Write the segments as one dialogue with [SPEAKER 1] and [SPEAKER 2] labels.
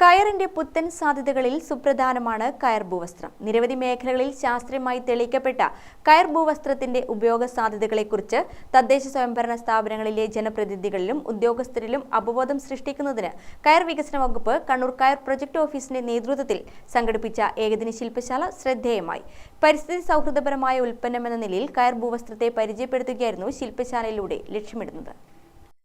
[SPEAKER 1] കയറിന്റെ പുത്തൻ സാധ്യതകളിൽ സുപ്രധാനമാണ് കയർ ഭൂവസ്ത്രം. നിരവധി മേഖലകളിൽ ശാസ്ത്രീയമായി തെളിയിക്കപ്പെട്ട കയർ ഭൂവസ്ത്രത്തിന്റെ ഉപയോഗ സാധ്യതകളെക്കുറിച്ച് തദ്ദേശ സ്വയംഭരണ സ്ഥാപനങ്ങളിലെ ജനപ്രതിനിധികളിലും ഉദ്യോഗസ്ഥരിലും അവബോധം സൃഷ്ടിക്കുന്നതിന് കയർ വികസന വകുപ്പ് കണ്ണൂർ കയർ പ്രൊജക്ട് ഓഫീസിന്റെ നേതൃത്വത്തിൽ സംഘടിപ്പിച്ച ഏകദിന ശില്പശാല ശ്രദ്ധേയമായി. പരിസ്ഥിതി സൗഹൃദപരമായ ഉൽപ്പന്നമെന്ന നിലയിൽ കയർ ഭൂവസ്ത്രത്തെ പരിചയപ്പെടുത്തുകയായിരുന്നു ശില്പശാലയിലൂടെ ലക്ഷ്യമിടുന്നത്.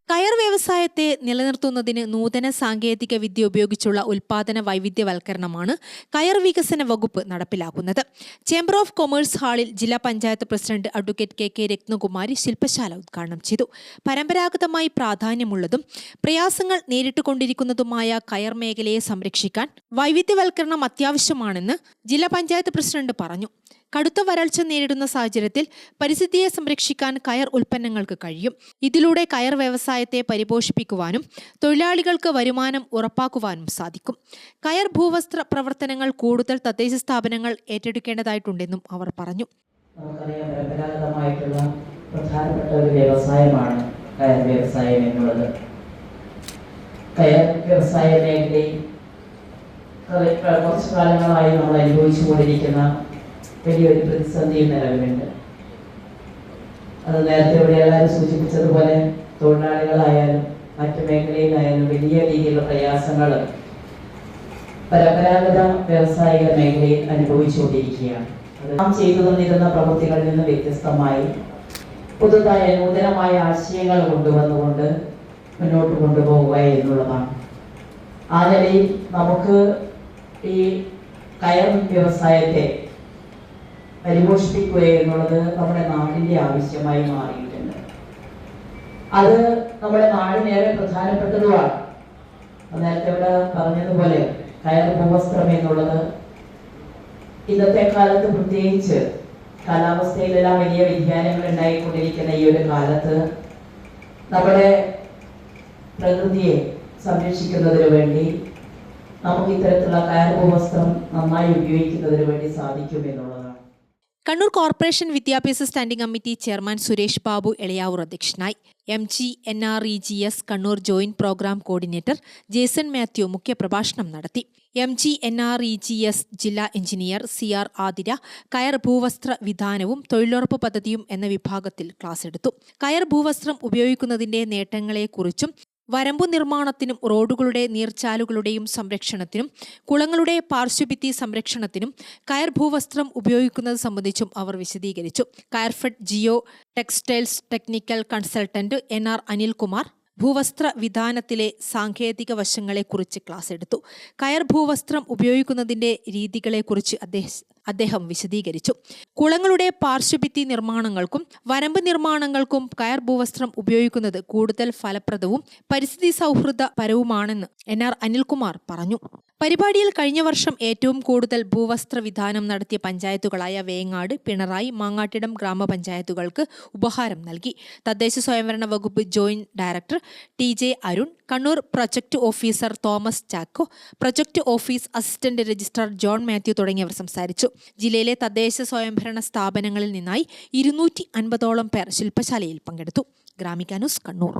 [SPEAKER 2] കയർ വ്യവസായത്തെ നിലനിർത്തുന്നതിന് നൂതന സാങ്കേതിക വിദ്യ ഉപയോഗിച്ചുള്ള ഉൽപാദന വൈവിധ്യവൽക്കരണമാണ് കയർ വികസന വകുപ്പ് നടപ്പിലാക്കുന്നത്. ചേംബർ ഓഫ് കൊമേഴ്സ് ഹാളിൽ ജില്ലാ panchayat president advocate K K Rathnakumari ശില്പശാല ഉദ്ഘാടനം ചെയ്തു. പരമ്പരാഗതമായി പ്രാധാന്യമുള്ളതും പ്രയാസങ്ങൾ നേരിട്ടുകൊണ്ടിരിക്കുന്നതുമായ കയർ മേഖലയെ സംരക്ഷിക്കാൻ വൈവിധ്യവൽക്കരണം അത്യാവശ്യമാണെന്ന് ജില്ലാ പഞ്ചായത്ത് പ്രസിഡന്റ് പറഞ്ഞു. കടുത്ത വരൾച്ച നേരിടുന്ന സാഹചര്യത്തിൽ പരിസ്ഥിതിയെ സംരക്ഷിക്കാൻ കയർ ഉൽപ്പന്നങ്ങൾക്ക് കഴിയും. ഇതിലൂടെ കയർ വ്യവസായത്തെ പരിപോഷിപ്പിക്കുവാനും തൊഴിലാളികൾക്ക് വരുമാനം ഉറപ്പാക്കുവാനും സാധിക്കും. കയർ ഭൂവസ്ത്ര പ്രവർത്തനങ്ങൾ കൂടുതൽ തദ്ദേശ സ്ഥാപനങ്ങൾ ഏറ്റെടുക്കേണ്ടതായിട്ടുണ്ടെന്നും അവർ പറഞ്ഞു.
[SPEAKER 3] നമുക്കറിയാം ഒരു വ്യവസായമാണ് കയർ കയർ കുറച്ചു കാലങ്ങളായി നമ്മൾ അനുഭവിച്ചുകൊണ്ടിരിക്കുന്ന വലിയൊരു പ്രതിസന്ധി നിലവിലുണ്ട് അത് നേരത്തെ ഇവിടെ എല്ലാവരും സൂചിപ്പിച്ചതുപോലെ തൊഴിലാളികളായാലും മറ്റു മേഖലയിലായാലും വലിയ രീതിയിലുള്ള പ്രയാസങ്ങൾ പരമ്പരാഗത വ്യവസായിക മേഖലയിൽ അനുഭവിച്ചുകൊണ്ടിരിക്കുകയാണ്. നാം ചെയ്തു തന്നിരുന്ന പ്രവൃത്തികളിൽ നിന്ന് വ്യത്യസ്തമായി പുതുതായ നൂതനമായ ആശയങ്ങൾ കൊണ്ടുവന്നുകൊണ്ട് മുന്നോട്ട് കൊണ്ടുപോവുക എന്നുള്ളതാണ്. ആ നിലയിൽ നമുക്ക് ഈ കയർ വ്യവസായത്തെ പരിപോഷിപ്പിക്കുക എന്നുള്ളത് നമ്മുടെ നാടിന്റെ ആവശ്യമായി മാറിയിട്ടുണ്ട്. അത് നമ്മുടെ നാടിനേറെ പ്രധാനപ്പെട്ടതുമാണ്. നേരത്തെ ഇവിടെ പറഞ്ഞതുപോലെ കയർ ഭൂവസ്ത്രം എന്നുള്ളത് ഇന്നത്തെ കാലത്ത് പ്രത്യേകിച്ച് കാലാവസ്ഥയിലെല്ലാം വലിയ വ്യതിയാനങ്ങൾ ഉണ്ടായിക്കൊണ്ടിരിക്കുന്ന ഈ ഒരു കാലത്ത് നമ്മുടെ പ്രകൃതിയെ സംരക്ഷിക്കുന്നതിന് വേണ്ടി നമുക്ക് ഇത്തരത്തിലുള്ള കയർ ഭൂവസ്ത്രം നന്നായി ഉപയോഗിക്കുന്നതിന് വേണ്ടി സാധിക്കും എന്നുള്ളതാണ്.
[SPEAKER 2] കണ്ണൂർ കോർപ്പറേഷൻ വിദ്യാഭ്യാസ standing committee chairman Suresh Babu Elayavoor അധ്യക്ഷനായി. M G N R E G S Kannur joint program coordinator Jason Mathew മുഖ്യപ്രഭാഷണം നടത്തി. M G N R E G S ജില്ലാ എഞ്ചിനീയർ സി ആർ ആതിര കയർ ഭൂവസ്ത്ര വിധാനവും തൊഴിലുറപ്പ് പദ്ധതിയും എന്ന വിഭാഗത്തിൽ ക്ലാസ് എടുത്തു. കയർ ഭൂവസ്ത്രം ഉപയോഗിക്കുന്നതിന്റെ നേട്ടങ്ങളെക്കുറിച്ചും വരമ്പു നിർമ്മാണത്തിനും റോഡുകളുടെ നീർച്ചാലുകളുടെയും സംരക്ഷണത്തിനും കുളങ്ങളുടെ പാർശ്വഭിത്തി സംരക്ഷണത്തിനും കയർ ഭൂവസ്ത്രം ഉപയോഗിക്കുന്നത് സംബന്ധിച്ചും അവർ വിശദീകരിച്ചു. Coirfed geo textiles technical consultant N R Anilkumar ഭൂവസ്ത്ര വിധാനത്തിലെ സാങ്കേതിക വശങ്ങളെക്കുറിച്ച് ക്ലാസ് എടുത്തു. കയർ ഭൂവസ്ത്രം ഉപയോഗിക്കുന്നതിന്റെ രീതികളെക്കുറിച്ച് അദ്ദേഹം അദ്ദേഹം വിശദീകരിച്ചു. കുളങ്ങളുടെ പാർശ്വഭിത്തി നിർമ്മാണങ്ങൾക്കും വരമ്പ് നിർമ്മാണങ്ങൾക്കും കയർ ഭൂവസ്ത്രം ഉപയോഗിക്കുന്നത് കൂടുതൽ ഫലപ്രദവും പരിസ്ഥിതി സൗഹൃദപരവുമാണെന്ന് എൻ ആർ അനിൽകുമാർ പറഞ്ഞു. പരിപാടിയിൽ കഴിഞ്ഞ വർഷം ഏറ്റവും കൂടുതൽ ഭൂവസ്ത്ര വിധാനം നടത്തിയ പഞ്ചായത്തുകളായ വേങ്ങാട് പിണറായി മാങ്ങാട്ടിടം ഗ്രാമപഞ്ചായത്തുകൾക്ക് ഉപഹാരം നൽകി. തദ്ദേശ സ്വയംഭരണ വകുപ്പ് joint director T J Arun Kannur project officer Thomas Chacko project office assistant registrar John Mathew തുടങ്ങിയവർ സംസാരിച്ചു. ജില്ലയിലെ തദ്ദേശ സ്വയംഭരണ സ്ഥാപനങ്ങളിൽ നിന്നായി ഇരുന്നൂറ്റി അൻപതോളം പേർ ശില്പശാലയിൽ പങ്കെടുത്തു. ഗ്രാമിക ന്യൂസ് കണ്ണൂർ.